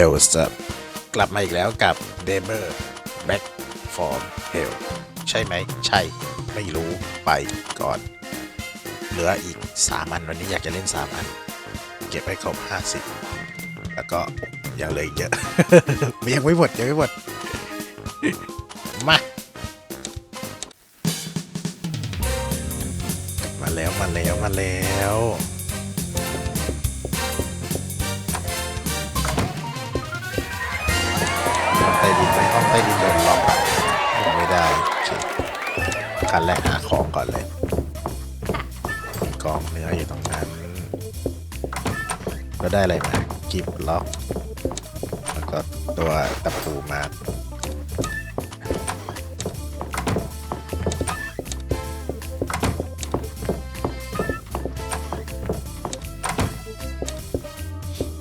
โยสับกลับมาอีกแล้วกับ d e m e r Back from Hell ใช่ไหม ใช่ ไม่รู้ไปก่อน เหลืออีก 3 อัน วันนี้อยากจะเล่น 3 อัน เก็บให้ครบ 50 แล้วก็ยังเลืออีกเยอะ ยังไม่หมด ยังไม่หมด มา มาแล้ว มาแล้ว มาแล้ว ขั้นแรกหาของก่อนเลย กองเนื้ออยู่ตรงนั้นก็ได้อะไรมากิบล็อก แล้วก็ตัวตะปูมา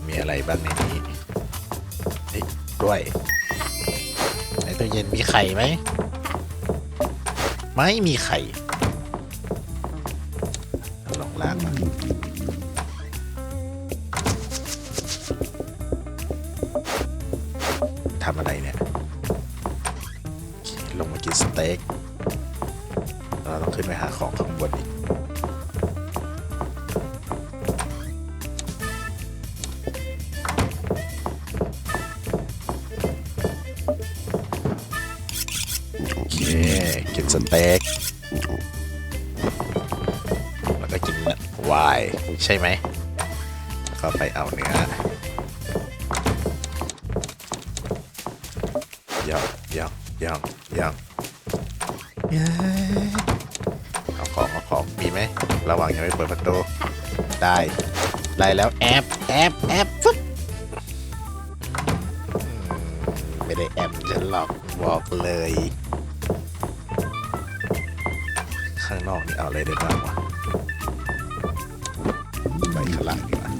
มีอะไรบ้างในนี้ด้วย ในตู้เย็นมีไข่ไหม ไม่มีใคร โอเคกินสเต็กแล้วก็กินวายใช่ไหมแล้วก็ไปเอาเนื้อย่างย่างย่างย่างย่างเอาของเอาของมีไหมระหว่างยังไม่เปิดประตูได้ได้แล้วแอบแอบแอบฟึ๊บ บอกเลย ข้างนอกนี่เอาอะไรได้บ้างวะไปข้างหลังดีกว่า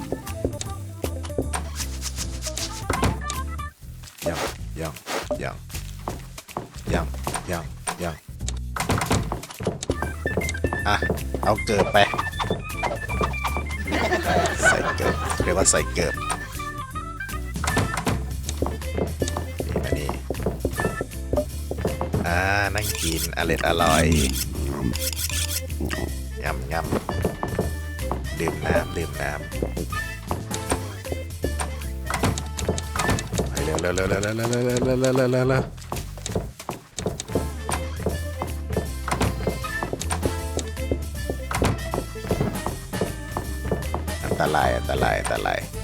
ยังยังยังยังยังยังอะ เอาเกิบไป ใส่เกิบเรียกว่าใส่เกิบ นั่งกินอร่อยอร่อยยำยำดื่มน้ำดื่มน้ำไปเร็วเร็วเร็วเร็วเร็วเร็วเร็วเร็วเร็วเร็วเร็วเร็วอันตรายอันตรายอันตราย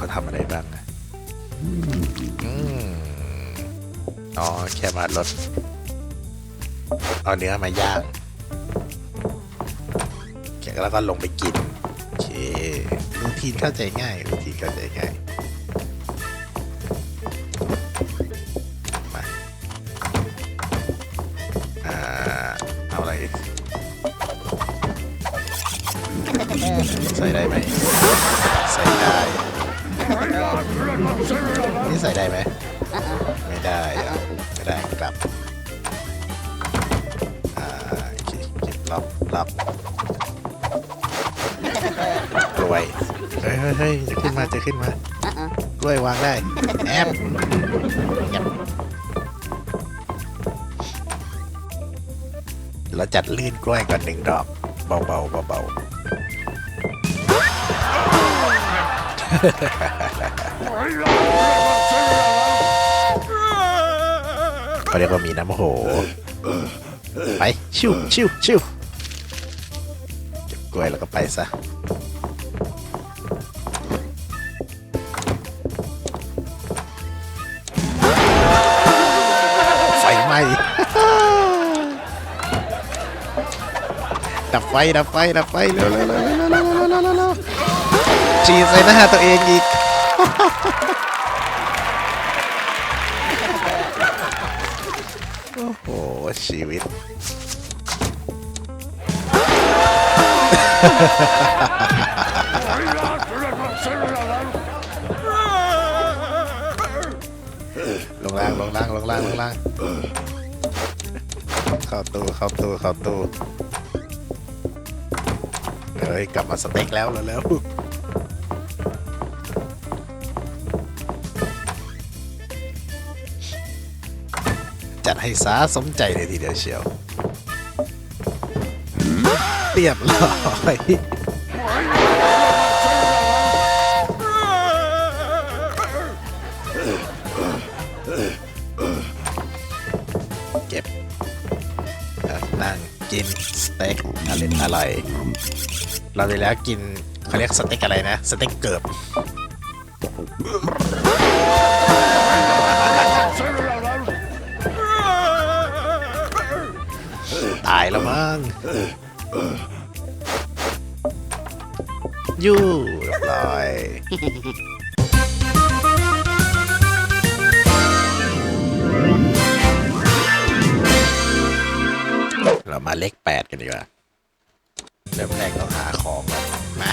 เขาทำอะไรบ้างนะอืมอ๋อแค่มาลดเอาเนื้อมาย่างแกแล้วก็ลงไปกินโอเครูทีนเข้าใจง่ายรูทีนเข้าใจง่าย ได้ไหมไม่ได้อะไม่ได้ครับอ่าโอเคเก็บรับรับกล้วยเฮ้ยเฮ้ยเฮ้ยจะขึ้นมาจะขึ้นมากล้วยวางได้แอบเงียบเราจัดลื่นกล้วยก่อนหนึ่งดอกเบาเบาเบาเเขเรียกว่ามีน้ำโห ไป ชิวชิวชิวเก็บกล้วยแล้วก็ไปซะไฟไหมดับไฟ ดับไฟ ดับไฟเร็วเร็วเร็วเร็วเร็วเร็วฉีดใส่หน้าตัวเองอีก ชีวิต ลงล่างลงล่างลงล่างลงล่างเข้าตู้เข้าตู้เข้าตู้เฮ้ยกลับมาสเต็กแล้วแล้ว ให้สาสมใจเลยทีเดียวเชียวเรียบร้อยเก็บนั่งกินสเต็กอร่อยอร่อย เราไปแล้วกินเขาเรียกสเต็กอะไรนะ สเต็กเกิบ ตายแล้วมั้งยู่เรียบร้อยเรามาเลขแปดกันดีกว่าเริ่มแรกต้องหาของก่อนมา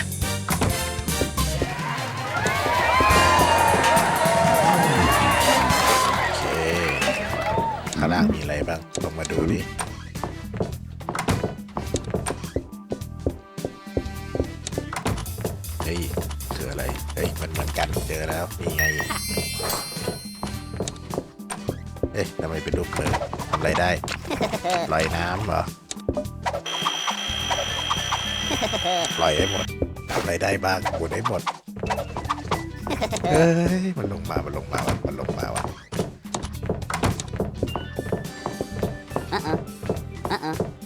โอเคข้างล่างมีอะไรบ้างลองมาดูดิ มันเหมือนกันเจอแล้วนี่ไง เอ๊ะทำไมเป็นรูปเพลิงทำอะไรได้ลอยน้ำเหรอปล่อยให้หมดทำอะไรได้บ้างหมุนให้หมดเฮ้ยมันลงมา มันลงมาวะมันลงมาวะ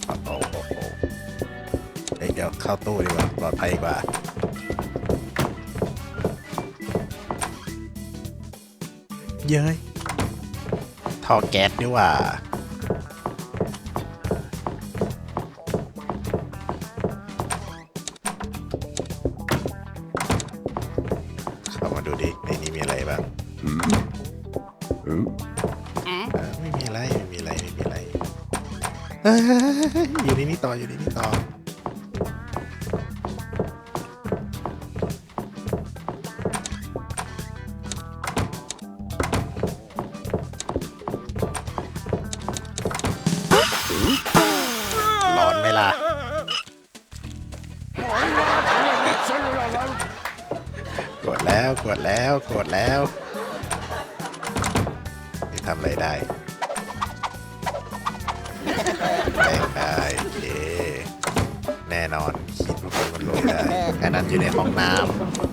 โอ้โหเฮ้ยเดี๋ยวเข้าตู้ดีกว่าปลอดภัยกว่า เย้ยท่อแก๊สดีกว่า เข้ามาดูดิ ในนี้มีอะไรบ้างเอ่อไม่มีอะไร ไม่มีอะไร ไม่มีอะไรเอ้ยอยู่ในนี้ต่อ อยู่ในนี้ต่อ ล่ะ กดแล้วกดแล้วกดแล้วนี่ทำอะไรได้แป้งได้โอเคแน่นอนคิดว่าคนมันลงได้อันนั้นอยู่ในห้องน้ำ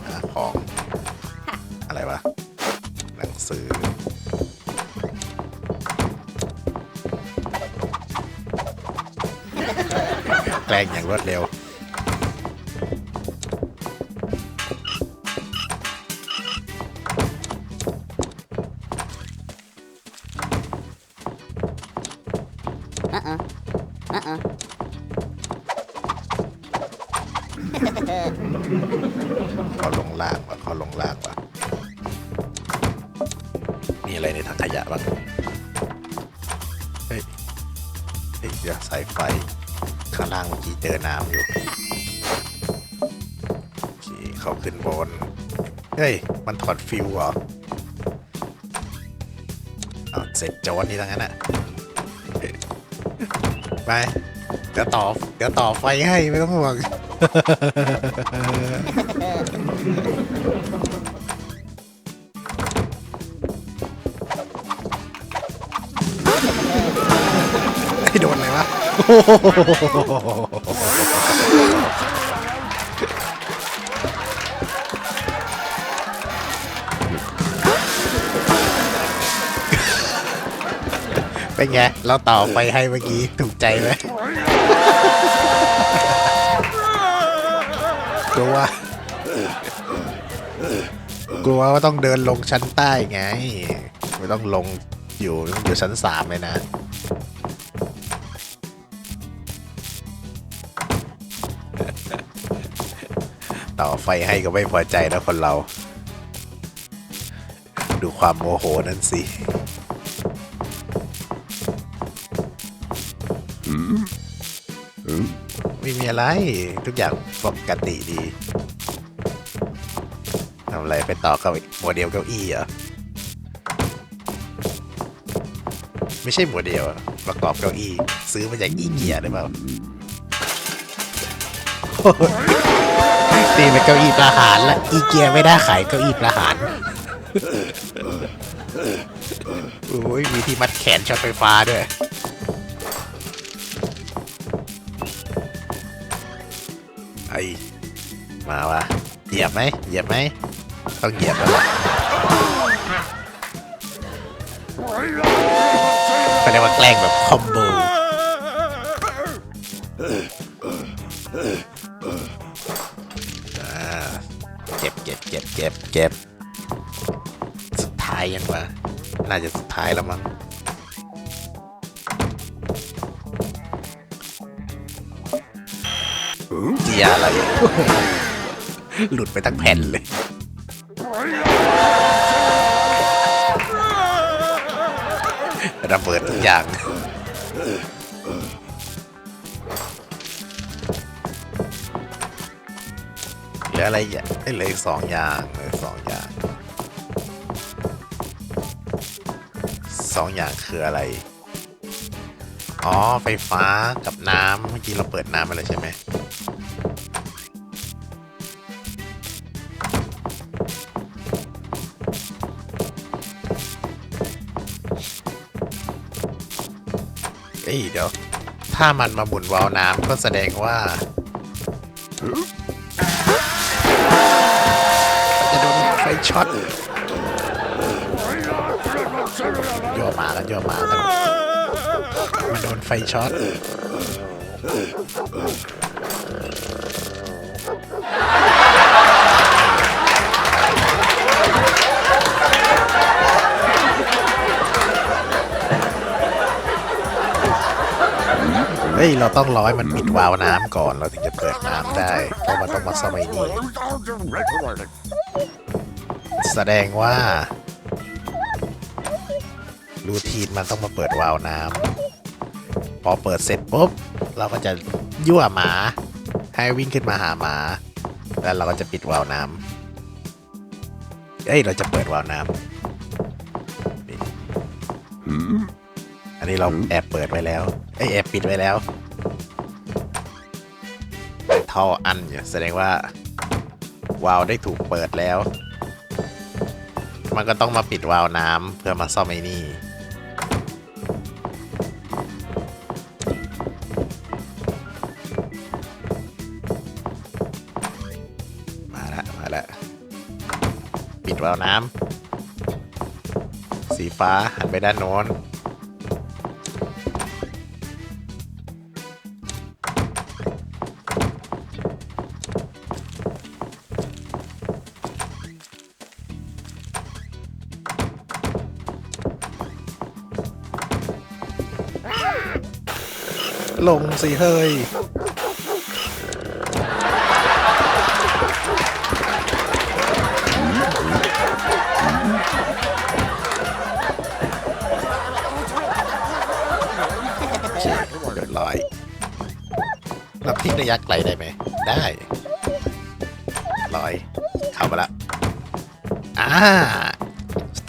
งอย่างรวดเร็วเขาลงล่างวะเขาลงล่างวะมีอะไรในถังขยะบ้างเฮ้ยเฮ้ยเดี๋ยวสายไฟข้าง ล่างเมื่อกี้เจอน้ำอยู่โอเคเขาขึ้นบน เฮ้ย มันถอดฟิวเหรอเอาเสร็จโจนนี่ทั้งนั้นอะไป เดี๋ยวต่อ เดี๋ยวต่อไฟให้ไม่ต้องห่วง เป็นไง เราต่อไปให้เมื่อกี้ ถูกใจไหมกลัวกลัวว่าต้องเดินลงชั้นใต้ไง ไม่ต้องลงอยู่อยู่ชั้นสามเลยนะ ต่อไฟให้ก็ไม่พอใจนะคนเรา ดูความโมโหนั่นสิไม่มีอะไร ทุกอย่างปกติดีทำอะไรไปต่อกับโมเดลเก้าอี้เหรอ ไม่ใช่โมเดลอะประกอบเก้าอี้ ซื้อมาจากอีเกียหรือเปล่า นี่เป็นเก้าอี้ประหารละอีเกียไม่ได้ขายเก้าอี้ประหารโอ้ยมีที่มัดแขนช็อตไฟฟ้าด้วยไอมาวะเหยียบไหมเหยียบไหมต้องเหยียบแล้วล่ะเขาเรียกว่าแกล้งแบบคอมโบ เก็บเก็บสุดท้ายยังวะน่าจะสุดท้ายแล้วมั้งเจียอะไรหลุดไปทั้งแผ่นเลยระเบิดทุกอย่าง ลืออะไรอย่างเอ้ยเหลืออีกสองอย่างเหลือสองอย่างสองอย่างคืออะไร อ๋อ ไฟฟ้ากับน้ำเมื่อกี้เราเปิดน้ำไปแล้วใช่ไหมเอ้ยเดี๋ยว ถ้ามันมาหมุนวาล์วน้ำก็แสดงว่า ไฟช็อตย่อมากันย่อมากันมันโดนไฟช็อตเฮ้ย เราต้องรอให้มันปิดวาล์วน้ำก่อน เราถึงจะเปิดน้ำได้เพราะมันต้องมาสมัยนี้ แสดงว่า รูทีนมันต้องมาเปิดวาล์วน้ำพอเปิดเสร็จปุ๊บ เราก็จะยั่วหมา ให้วิ่งขึ้นมาหาหมา แล้วเราก็จะปิดวาล์วน้ำเอ้ยเราจะเปิดวาล์วน้ำอันนี้เราแอบเปิดไว้แล้วเอ้ยแอบปิดไว้แล้วท่ออันอยู่แสดงว่าวาล์วได้ถูกเปิดแล้ว มันก็ต้องมาปิดวาล์วน้ำเพื่อมาซ่อมไอ้นี่ มาละมาละปิดวาล์วน้ำสีฟ้าหันไปด้านโน้น ลงสิเฮ้ยโอเคเรียบร้อยรับทิ้งระยะไกลได้ไหม ได้ร้อย เข้ามาละอ่า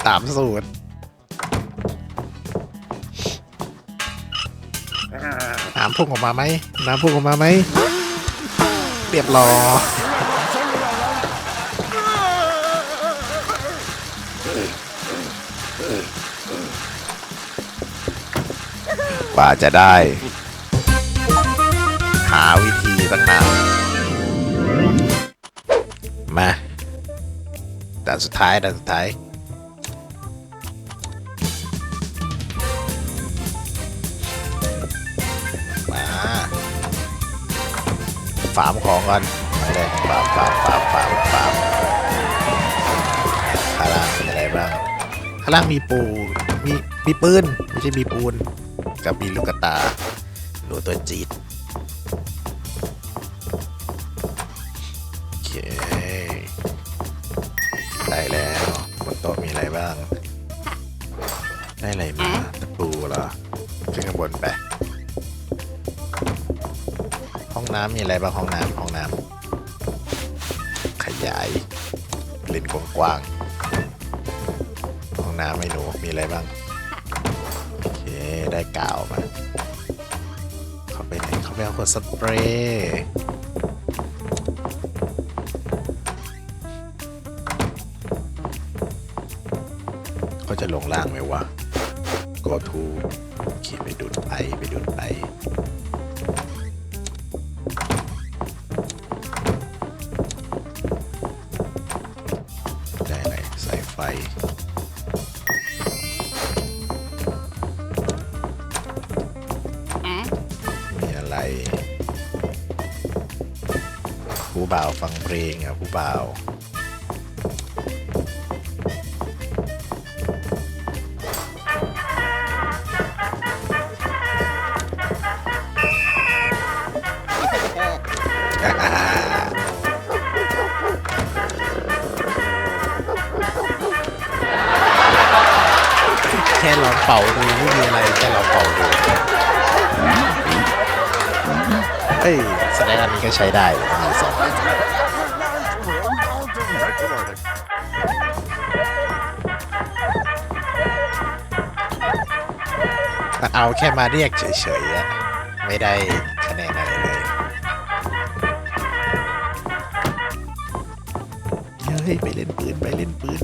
ตามสูตรำพุ่งออกมาไหมน้ำพุ่งออกมาไหมเรียบร้อยกว่าจะได้ หาวิธีตั้งนานมาด่านสุดท้ายด่านสุดท้าย ฟาร์มของก่อนมาเลยฟาร์มฟาร์มฟาร์มฟาร์มฟาร์มข้างล่างมีอะไรบ้างข้างล่างมีปูมีมีปืนไม่ใช่มีปูนกับมีลูกตาหนูตัวจีด น้ำมีอะไรบ้างห้องน้ำห้องน้ำขยายเล่นกว้างๆห้องน้ำไม่หนูมีอะไรบ้างโอเคได้กาวมาเขาไปไหนเขาไปเอาขวดสเปรย์เขาจะลงล่างไหมวะ go to โอเคไปดูดไปไปดูดไป บ่าวฟังเพลงอะผู้บ่าวแค่ลองเป่าดูไม่มีอะไรแค่ลองเป่าดูเฮ้ยแสดงอันนี้ก็ใช้ได้ เอาแค่มาเรียกเฉยๆอะไม่ได้คะแนนอะไรเลย เฮ้ย ไปเล่นปืน ไปเล่นปืน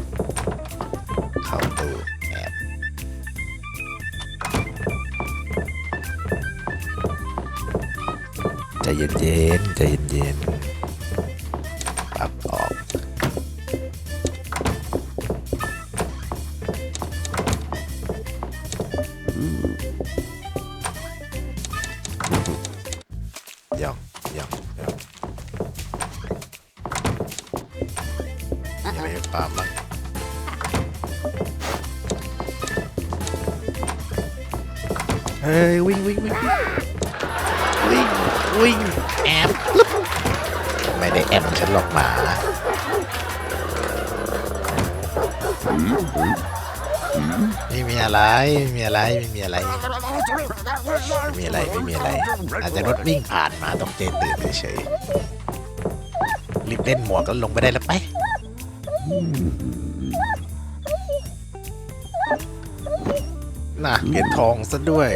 เฮ้ยวิ่งวิ่งวิ่งวิ่งวิ่งแอบไม่ได้แอบฉันหรอกหมาไม่มีอะไรไม่มีอะไรไม่มีอะไรไม่มีอะไรไม่มีอะไร อาจจะรถวิ่งผ่านมาต้องเจตื่นเฉยๆรีบเล่นหมวกแล้วลงไปได้แล้วไป เหรียญทองซะด้วย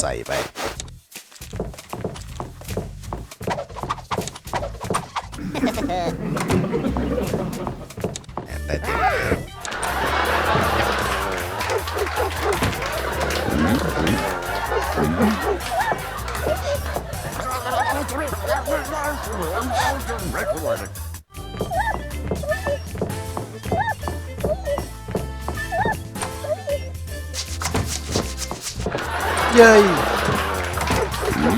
ใส่ไปแอบได้เต็มเล เย้ย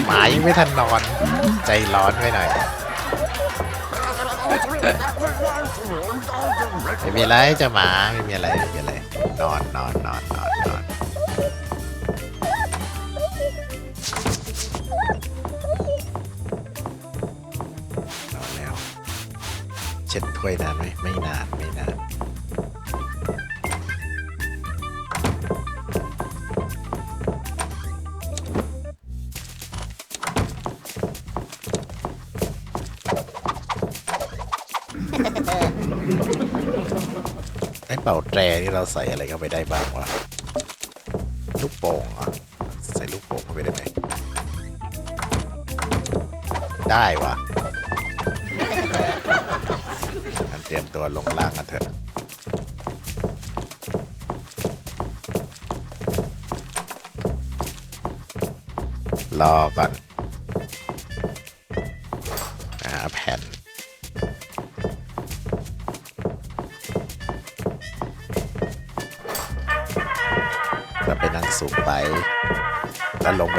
หมายังไม่ทันนอน ใจร้อนไปหน่อยไม่มีอะไรจะหมาไม่มีอะไรไม่มีอะไรนอนนอนนอนนอนนอนนอนแล้ว เช็ดถ้วยนานไหมไม่นาน อ้เป่าแตรนี่เราใส่อะไรเข้าไปได้บ้างวะลูกโป่งอะใส่ลูกโป่งเข้าไปได้ไหมได้วะงั้นเตรียมตัวลงล่างกันเถอะรอก่อน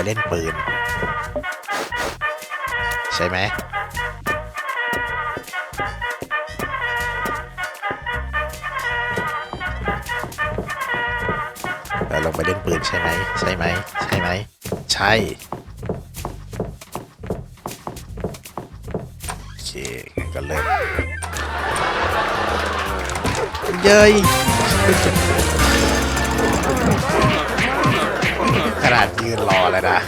เล่นปืน ใช่ไหมเราไปเล่นปืนใช่ไหมใช่ไหมใช่ไหมใช่โอเคงั้นก็เริ่มเย้ย ขนยืนรอแล้วนะ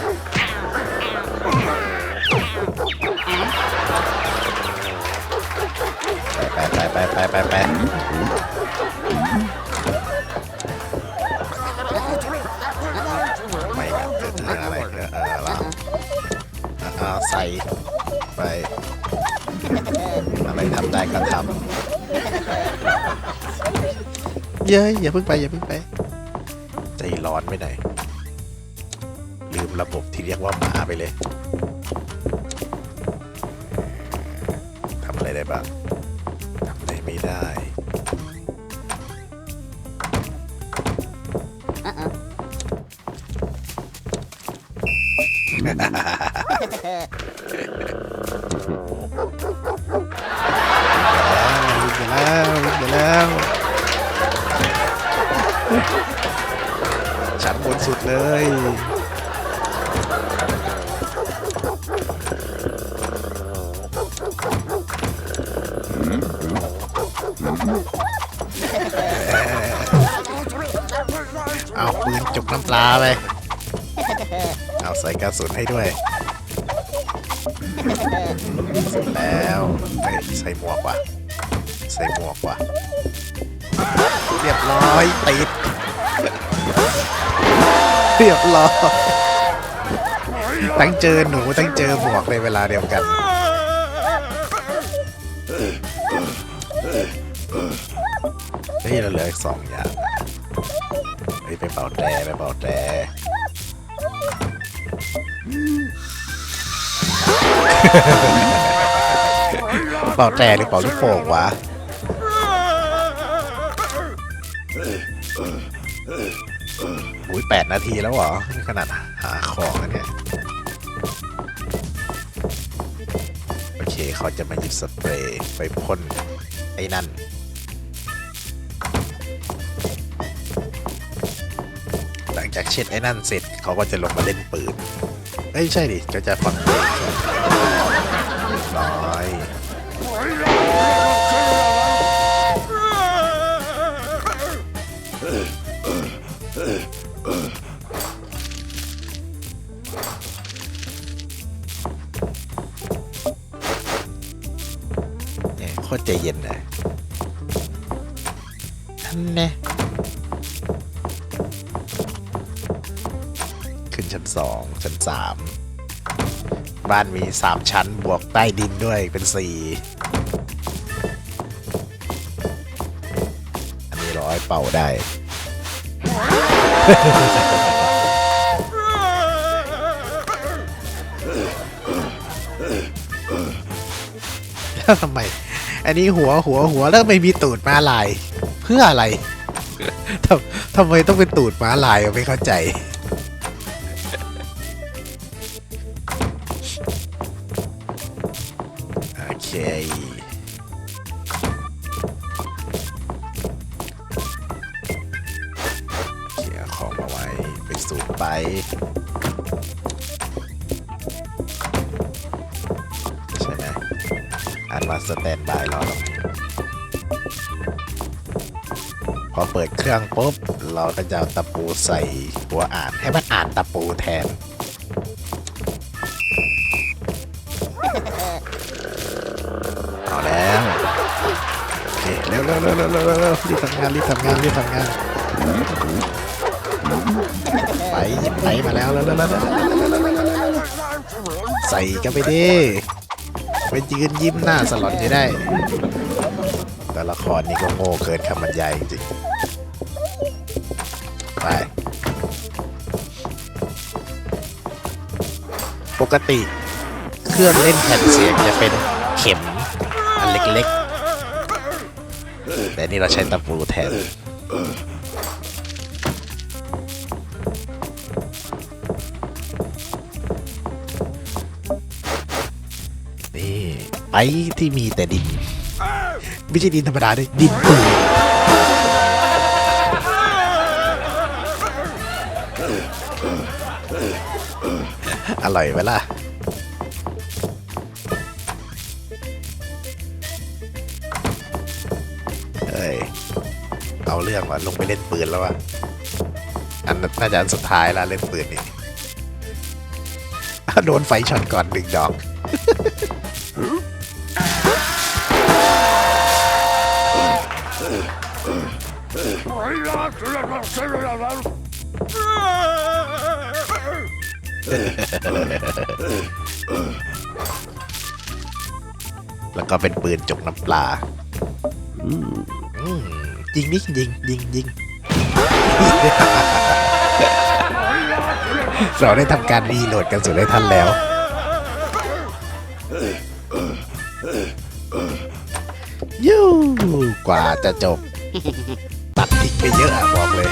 ไปไปไปไปไปไปไม่เกิดเลืองอะไรเออแล้วเอาใส่ไปอะไรทำได้ก็ทำเย้ยอย่าเพิ่งไปอย่าเพิ่งไป ใจร้อนไปหน่อยลืม ระบบที่เรียกว่าหมาไปเลยทำอะไรได้บ้างทำอะไรไม่ได้วิ่งไปแล้ววิ่งไปแล้วชั้นบนสุดเลย จุกน้ำปลาไปเอาใส่กระสุนให้ด้วยเสร็จแล้วเฮ้ยใส่หมวกว่ะ ใส่หมวกว่ะ เรียบร้อยติด เรียบร้อยทั้งเจอหนูทั้งเจอหมวกในเวลาเดียวกัน เฮ้ยเราเหลืออีกสองอย่าง ไปเป่าแต่ไปเป่าแต่เป่าแต่หรือเป่าลูกโป่งวะอุ้ยแปดนาทีแล้วเหรอนี่ขนาดหาของนะเนี่ย โอเคเขาจะมาหยิบสเปรย์ไปพ่นไอ้นั่น จากเช็ดไอ้นั่นเสร็จเขาก็จะลงมาเล่นปืนเอ้ยใช่ดิก็จะฟังเพลงเรียบร้อยเนี่ยโคตรใจเย็นนะท่านแน่ สองชั้นสามบ้านมีสามชั้นบวกใต้ดินด้วยเป็นสี่อันนี้ร้อยเป่าได้ แล้วทำไม อันนี้หัวหัวหัวแล้วไม่มีตูดม้าลาย เพื่ออะไรทำทำไมต้องเป็นตูดม้าลายไม่เข้าใจ เปิดเครื่องปุ๊บ เราก็จะเอาตะปูใส่หัวอ่านให้มันอ่านตะปูแทน เอาแล้วโอเคเร็วเร็วเร็วเร็วเร็วเร็วรีบทำงานรีบทำงานรีบทำงานไปหยิบไปมาแล้วแล้วแล้วแล้วใส่กันไปดิไปยืนยิ้มหน้าสลอนจะได้ แต่ละครนี่ก็โง่เกินคำบรรยายจริง ไป ปกติเครื่องเล่นแผ่นเสียงจะเป็นเข็มอันเล็กๆ แต่นี่เราใช้ตะปูแทนนี่ไปที่มีแต่ดิน ไม่ใช่ดินธรรมดาด้วยดินปืน ร่อยไหมล่ะเอ้ยเอาเรื่องว่ะลงไปเล่นปืนแล้วว่ะอันน่าจะอันสุดท้ายละเล่นปืนนี่โดนไฟช็อตก่อนหนึ่งดอก แล้วก็เป็นปืนจกน้ำปลาอืมยิงดิยิงยิงยิงเราได้ทำการรีโหลดกันสู่ได้ทันแล้ว ยูกว่าจะจบ ตัดทิ้งไปเยอะอะบอกเลย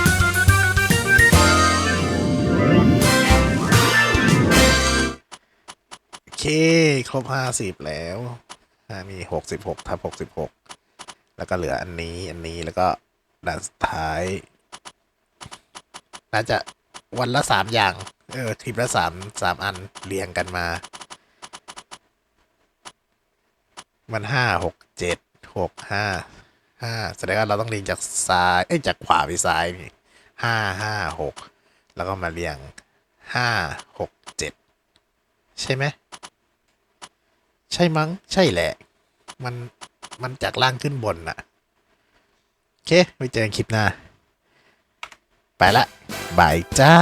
เคครบห้าสิบแล้วมีหกสิบหกทับหกสิบหกแล้วก็เหลืออันนี้อันนี้แล้วก็ด่านสุดท้ายน่าจะวันละสามอย่าง เออคลิปละสามสามอันเรียงกันมา มันห้าหกเจ็ดหกห้าห้าแสดงว่าเราต้องเรียงจากซ้ายเอ้ยจากขวาไปซ้ายนี่ห้าห้าหกแล้วก็มาเรียงห้าหกเจ็ดใช่ไหม ใช่มั้ง ใช่แหละ มันมันจากล่างขึ้นบนน่ะ โอเค ไว้เจอกันคลิปหน้า ไปละบายจ้า